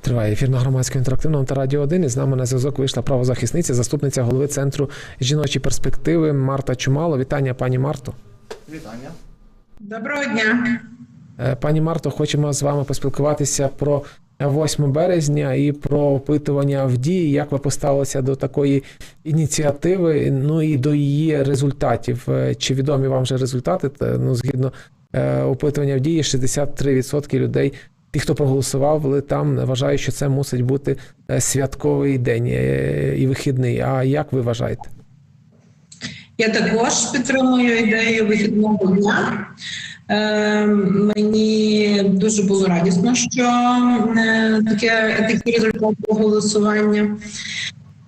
Триває ефір на громадському інтерактивному та радіо 1. І з нами на зв'язок вийшла правозахисниця, заступниця голови центру жіночі перспективи Марта Чумало. Вітання, пані Марто. Вітання. Доброго дня. Е, Пані Марто, хочемо з вами поспілкуватися про 8 березня і про опитування в дії. Як ви поставилися до такої ініціативи? Ну і до її результатів? Е, Чи відомі вам вже результати? Ну, згідно е, опитування в дії, 63% людей, ті, хто проголосували там, вважають, що це мусить бути е, святковий день і вихідний. А як ви вважаєте? Я також підтримую ідею вихідного дня. Е, мені дуже було радісно, що е, таке, такі результати голосування.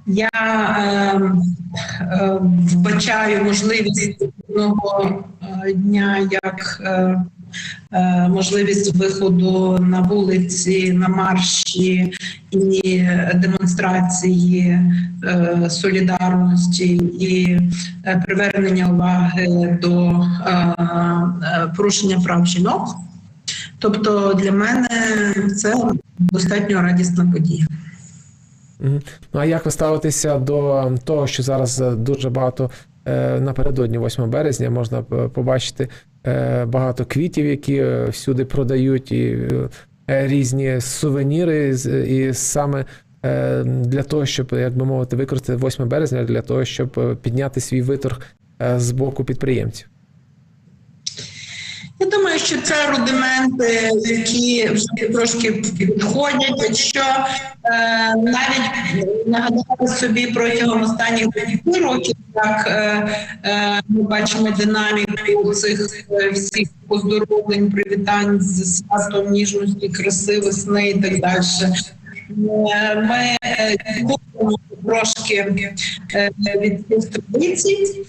Я е, е, вбачаю можливість одного е, дня як е, можливість виходу на вулиці, на марші і демонстрації е, солідарності і е, привернення уваги до е, е, порушення прав жінок. Тобто для мене це достатньо радісна подія. Ну а як ви ставитеся до того, що зараз е, дуже багато е, напередодні 8 березня можна е, побачити е, багато квітів, які е, всюди продають, і е, різні сувеніри, і саме е, для того, щоб, як би мовити, використати 8 березня для того, щоб е, підняти свій виторг е, з боку підприємців. Я думаю, що це рудименти, які трошки підходять. Якщо е, навіть нагадати собі протягом останніх 10 років, як е, е, ми бачимо динаміку цих е, всіх поздоровлень, привітань з святом ніжності, краси, весни і так далі. Е, Ми трошки від цих традицій.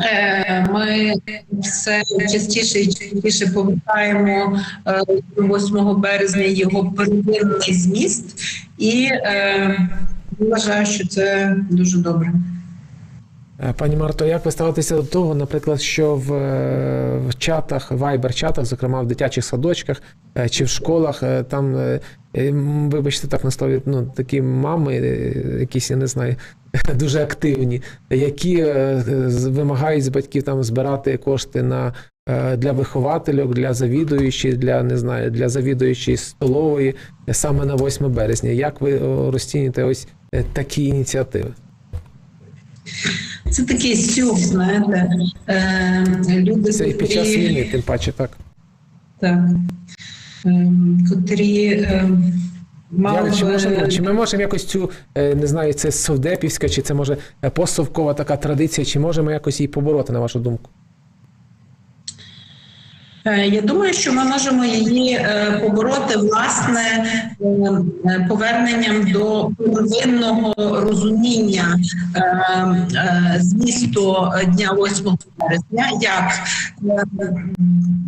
Е, Ми все частіше і частіше повертаємо е, 8 березня його первинний зміст, і е, вважаю, що це дуже добре. Е, Пані Марто, як ви ставитеся до того, наприклад, що в, е, в чатах, вайбер-чатах, зокрема в дитячих садочках е, чи в школах, там, вибачте, так на слові, ну, такі мами, якісь, я не знаю, дуже активні, які вимагають з батьків там збирати кошти на. Для вихователів, для завідуючих, для не знаю, для завідуючої столової саме на 8 березня. Як ви о, ось такі ініціативи? Це такий сюр, знаєте. Е, Люди, Це і під час війни, тим паче так. так, Е, котрі Е, мали чи, можемо, чи ми можемо якось цю, е, не знаю, це совдепівська, чи це може е, постсовкова така традиція, чи можемо якось її побороти, на вашу думку? Е, Я думаю, що ми можемо її е, побороти власне е, поверненням до первинного розуміння змісту дня 8 березня, як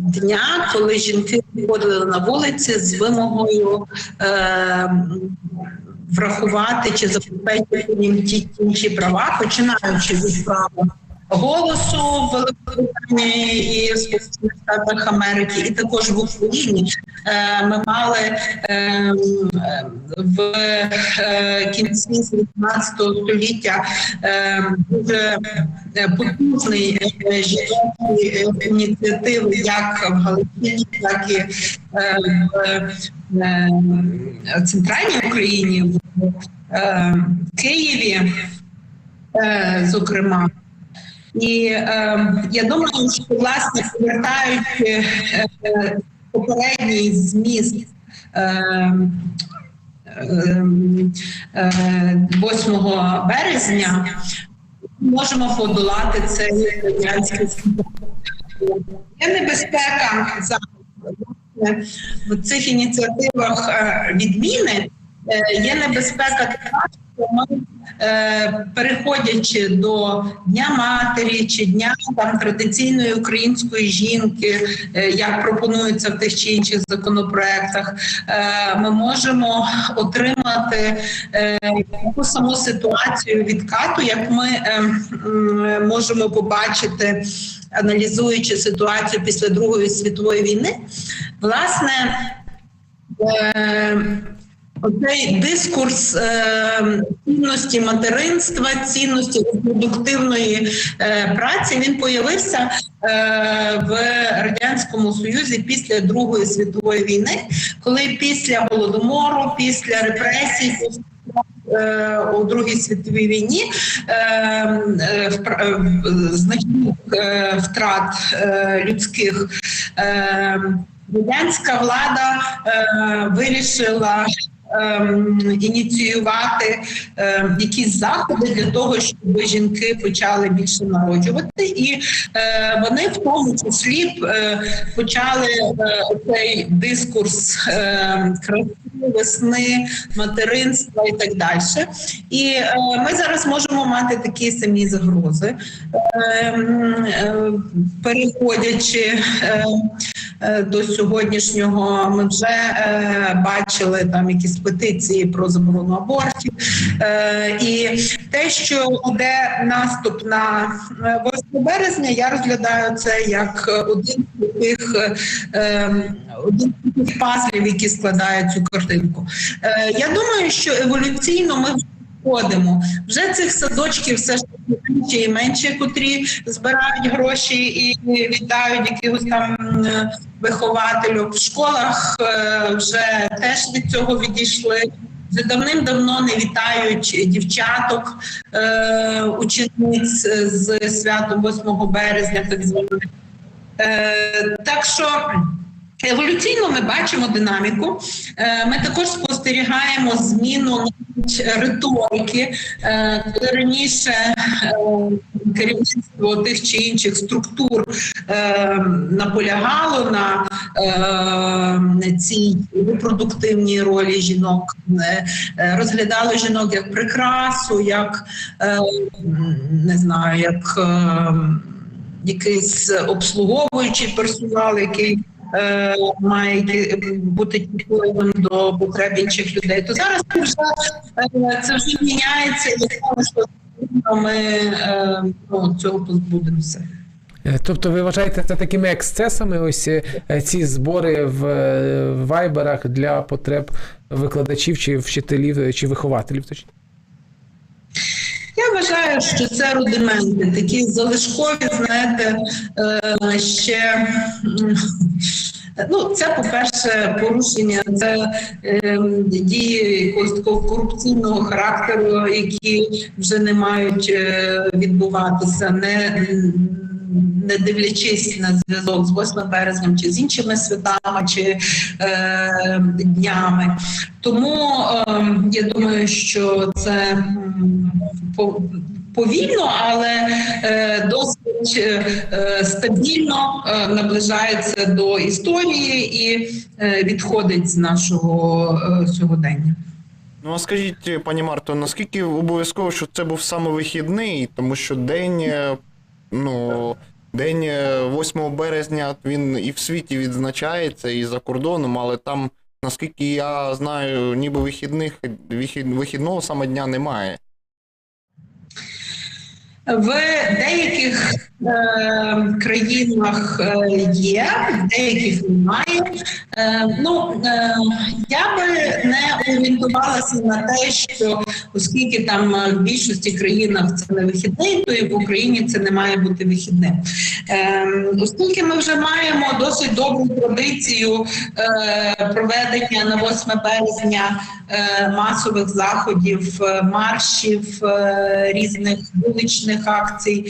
дня, коли жінки виходили на вулиці з вимогою врахувати чи забезпечити їм ті інші права, починаючи від права голосу в Великобританії і в Сполучених Штатах Америки, і також в Україні Е, ми мали е, е, в е, кінці 19 століття е, дуже е, потужний жіночі ініціативи, як в Галичині, так і в центральній Україні, в Києві, зокрема. І е, я думаю, що власне повертаючи е, попередній зміст е, е, е, 8 березня, можемо подолати цей радянський. Небезпека за в цих ініціативах е, відміни. Е, Є небезпека ми е, переходячи до Дня матері чи Дня там традиційної української жінки, е, як пропонується в тих чи інших законопроектах, е, ми можемо отримати е, саму ситуацію відкату, як ми е, м, можемо побачити, аналізуючи ситуацію після Другої світової війни. Власне, Оцей дискурс е, цінності материнства, цінності репродуктивної е, праці він появився е, в радянському союзі після Другої світової війни, коли після голодомору, після репресій. е, У Другій світовій війні е, е, значних втрат людських радянська влада вирішила ініціювати ем, якісь заходи для того, щоб жінки почали більше народжувати, і е, вони в тому числі е, почали е, цей дискурс е, краси, весни, материнства і так далі. І е, ми зараз можемо мати такі самі загрози, Ем, е, переходячи. е, е, До сьогоднішнього ми вже е, бачили там якісь петиції про заборону абортів, е, і те, що йде наступ на е, 8 березня, я розглядаю це як е, один з таких е, е, один з пазлів, які складають цю картинку. Е, Я думаю, що еволюційно ми входимо. Вже цих садочків все ж менше і менше, котрі збирають гроші і віддають якихось там вихователю. В школах е, вже теж від цього відійшли. Вже давним-давно не вітають дівчаток, е, учениць з святом 8 березня, так званих. Е, так що еволюційно ми бачимо динаміку. Е, Ми також спостерігаємо зміну риторики, Е, коли раніше е, керівництво тих чи інших структур наполягало на цій репродуктивній ролі жінок, розглядало жінок як прикрасу, як не знаю, як якийсь обслуговуючий персонал, який має бути чутливим до потреб інших людей. То зараз це вже е, це вже міняється, і що ми е, ну, цього позбудемося. Е, Тобто ви вважаєте це такими ексцесами, ось е, ці збори в е, вайберах для потреб викладачів чи вчителів е, чи вихователів? точніше? Вважаю, що це рудименти, такі залишкові, знаєте, е, ще. Ну, це, по-перше, порушення, це е, дії якогось такого корупційного характеру, які вже не мають е, відбуватися, не, не дивлячись на зв'язок з 8 березням чи з іншими святами чи е, днями. Тому е, я думаю, що це по- повільно, але е, досить е, стабільно е, наближається до історії і е, відходить з нашого е, сьогодення. Ну а скажіть, пані Марто, наскільки обов'язково, що це був саме вихідний, тому що день, е, ну, день е, 8 березня він і в світі відзначається, і за кордоном, але там, наскільки я знаю, ніби вихідних вихід, вихідного саме дня немає. В деяких е, країнах е, є, в деяких немає. Е, ну е, я би не орієнтувалася на те, що оскільки там в більшості країнах це не вихідний, то і в Україні це не має бути вихідним. Е, оскільки ми вже маємо досить добру традицію е, проведення на 8 березня е, масових заходів, е, маршів, е, різних вуличних акцій,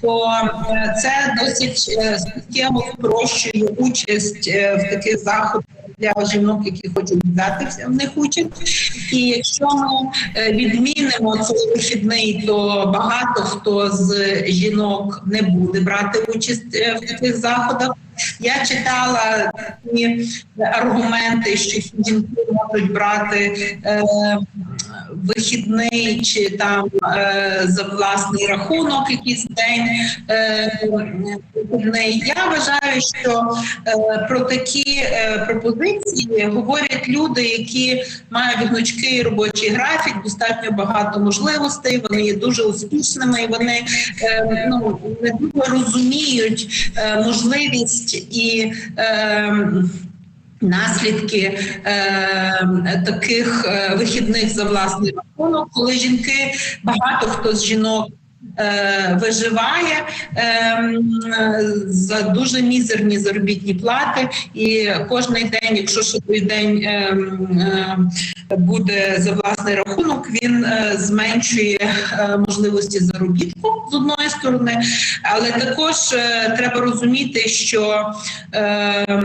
то е, це досить е, суттєво спрощує участь е, в таких заходах. Для жінок, які хочуть взяти в них участь, і якщо ми відмінимо цей вихідний, то багато хто з жінок не буде брати участь в таких заходах. Я читала такі аргументи, що жінки можуть брати вихідний чи там е, за власний рахунок якийсь день е. Я вважаю, що е, про такі е, пропозиції говорять люди, які мають гнучкий робочий графік, достатньо багато можливостей. Вони є дуже успішними і вони е, ну не дуже розуміють е, можливість і. Е, Наслідки е, таких е, вихідних за власний рахунок, коли жінки багато хто з жінок е, виживає е, за дуже мізерні заробітні плати, і кожний день, якщо ще день е, е, буде за власний рахунок, він е, зменшує е, можливості заробітку з одної сторони, але також е, треба розуміти, що е,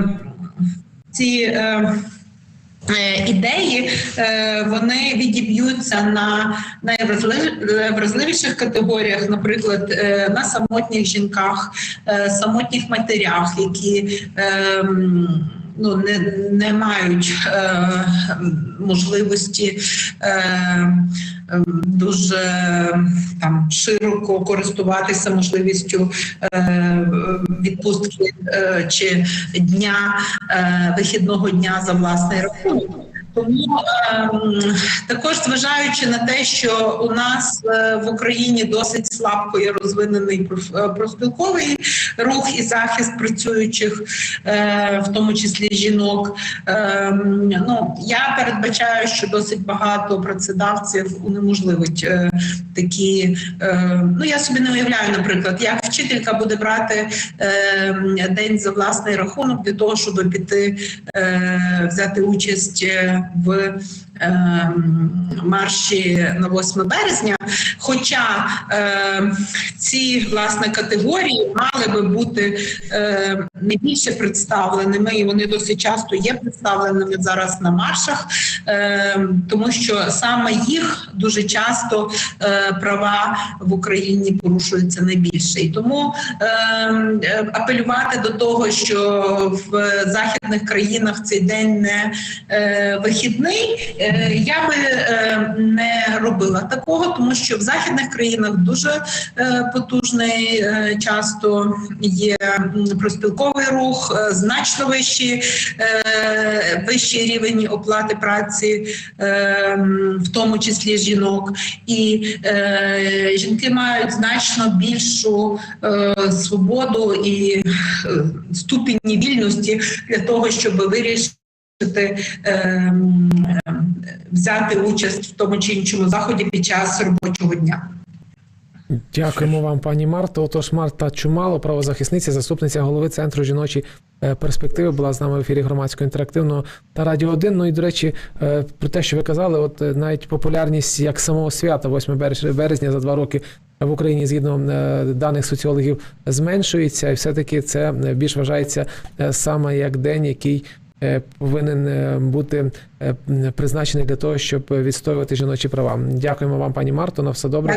ці е, е, ідеї е, вони відіб'ються на найвразливіших категоріях, наприклад, на самотніх жінках, самотніх матерях, які Ну, не, не мають можливості дуже там широко користуватися можливістю е, відпустки е, чи дня е, вихідного дня за власний рахунок. Тому ем, також зважаючи на те, що у нас в Україні досить слабко є розвинений проф- профспілковий рух і захист працюючих, е, в тому числі жінок. Ем, ну я передбачаю, що досить багато працедавців унеможливить е, такі. Е, ну я собі не уявляю, наприклад, як вчителька буде брати е, день за власний рахунок для того, щоб піти взяти участь в е, марші на 8 березня. Хоча е, ці власне категорії мали би бути е, не більше представленими, і вони досить часто є представленими зараз на маршах, тому що саме їх дуже часто е, права в Україні порушуються найбільше. І тому апелювати до того, що в західних країнах цей день не е, вихідний, я би е, не робила такого, тому що в західних країнах дуже е, потужний е, часто є проспілковий рух, е, значно вищі, е, вищий рівень оплати праці, е, в тому числі жінок, і е, жінки мають значно більшу е, свободу і е, ступінь вільності для того, щоб вирішити. Ем, ем, Взяти участь в тому чи іншому заході під час робочого дня. Дякуємо вам, пані Марто. Отож, Марта Чумало, правозахисниця, заступниця голови центру жіночі е, перспективи, була з нами в ефірі громадського інтерактивного та радіо 1. Ну і до речі, е, про те, що ви казали, от е, навіть популярність як самого свята, 8 березня за два роки в Україні, згідно даних соціологів, зменшується, і все-таки це е, більш вважається саме як день, який. Е, Повинен е, бути е, призначений для того, щоб відстоювати жіночі права. Дякуємо вам, пані Марто. На все добре.